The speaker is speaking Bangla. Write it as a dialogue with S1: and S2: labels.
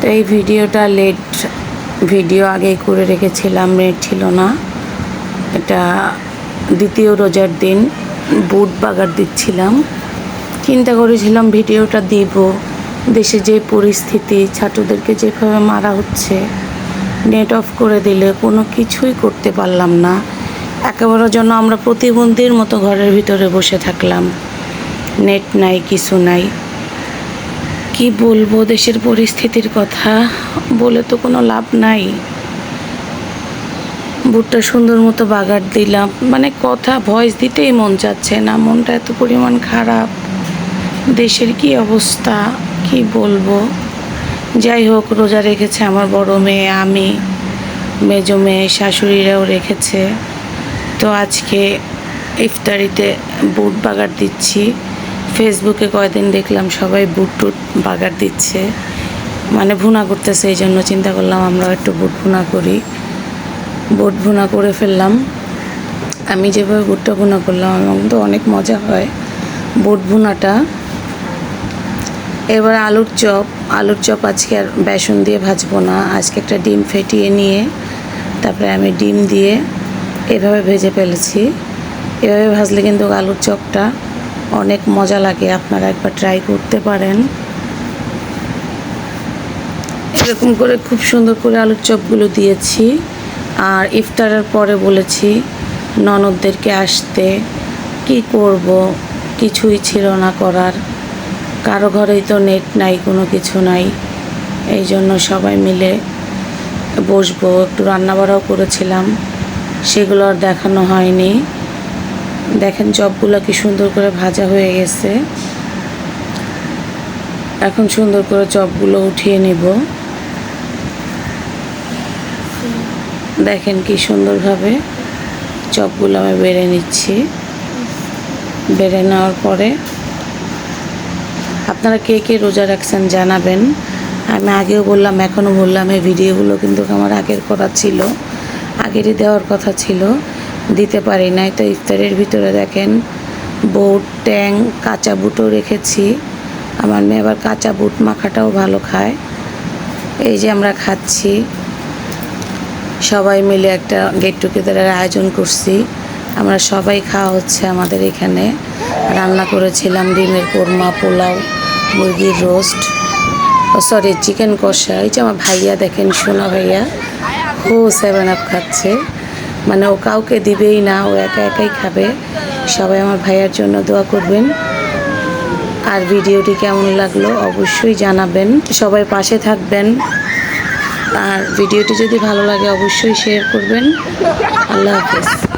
S1: তো এই ভিডিওটা লেট ভিডিও আগেই করে রেখেছিলাম নেট ছিল না। এটা দ্বিতীয় রোজার দিন, বুট বাগার দিচ্ছিলাম। চিন্তা করেছিলাম ভিডিওটা দিব। দেশে যে পরিস্থিতি, ছাত্রদেরকে যেভাবে মারা হচ্ছে নেট অফ করে দিলে কোনো কিছুই করতে পারলাম না। একেবারে জন্য আমরা প্রতিবন্ধীর মতো ঘরের ভিতরে বসে থাকলাম। নেট নাই, কিছু নাই। কি বলব দেশের পরিস্থিতির কথা? বলে তো কোনো লাভ নাই। বুটটা সুন্দর মতো বাগার দিলাম। মানে কথা ভয়েস দিতেই মন যাচ্ছে না, মনটা এত পরিমাণ খারাপ। দেশের কি অবস্থা, কি বলব? যাই হোক, রোজা রেখেছে আমার বড় মেয়ে, আমি। মেজো মেয়ে, শাশুড়িরাও রেখেছে। তো আজকে ইফতারিতে বুট বাগার দিচ্ছি। ফেসবুকে কয়দিন দেখলাম সবাই বুট টুট বাগার দিচ্ছে। মানে ভুনা করতেছে, এই জন্য চিন্তা করলাম আমরাও একটু বুট ভুনা করি। বুট ভুনা করে ফেললাম। আমি যেভাবে বুটটা ভুনা করলাম, আমার কিন্তু অনেক মজা হয় বুট ভুনাটা। এবার আলুর চপ আলুর চপ আজকে আর বেসন দিয়ে ভাজবো না। আজকে একটা ডিম ফেটিয়ে নিয়ে, তারপরে আমি ডিম দিয়ে এভাবে ভেজে ফেলেছি। এভাবে ভাজলে কিন্তু আলুর চপটা অনেক মজা লাগে, আপনারা একবার ট্রাই করতে পারেন। এরকম করে খুব সুন্দর করে আলুর চপগুলো দিয়েছি। আর ইফতারের পরে বলেছি, ননদদেরকে আসতে, কি করব? কিছুই ছিল না করার। কারও ঘরেই তো নেট নাই, কোনো কিছু নাই। এই জন্য সবাই মিলে বসবো, একটু রান্নাবাড়াও করেছিলাম। সেগুলো আর দেখানো হয়নি। দেখেন চপগুলো কি সুন্দর করে ভাজা হয়ে গেছে। এখন সুন্দর করে চপগুলো উঠিয়ে নিব। দেখেন কি সুন্দরভাবে চপগুলো আমি বেড়ে নিচ্ছি। বেড়ে নেওয়ার পরে আপনারা কে কে রোজা রাখছেন জানাবেন। আমি আগেও বললাম, এখনও বললাম, এই ভিডিওগুলো কিন্তু আমার আগের করা ছিল। আগেরই দেওয়ার কথা ছিল। দিতে পারি নাই। তো ইফতারের ভিতরে দেখেন বুট, ট্যাং, কাঁচা বুটও রেখেছি। আমার মেয়ে আবার কাঁচা বুট মাখাটাও ভালো খায়। এই যে আমরা খাচ্ছি। সবাই মিলে একটা গেট টুগেদারের আয়োজন করছি। আমরা সবাই খাওয়া হচ্ছে আমাদের এখানে। রান্না করেছিলাম ডিমের কোরমা, পোলাও, মুরগির রোস্ট। সরি চিকেন কষা। এই যে আমার ভাইয়া দেখেন, সোনা ভাইয়া। ও সেভেন আপ খাচ্ছে। মানে ও কাউকে দিবেই না, ও একা একাই খাবে। সবাই আমার ভাইয়ার জন্য দোয়া করবেন। আর ভিডিওটি কেমন লাগল অবশ্যই জানাবেন। সবাই পাশে থাকবেন। আর ভিডিওটি যদি ভালো লাগে অবশ্যই শেয়ার করবেন। আল্লাহ হাফেজ।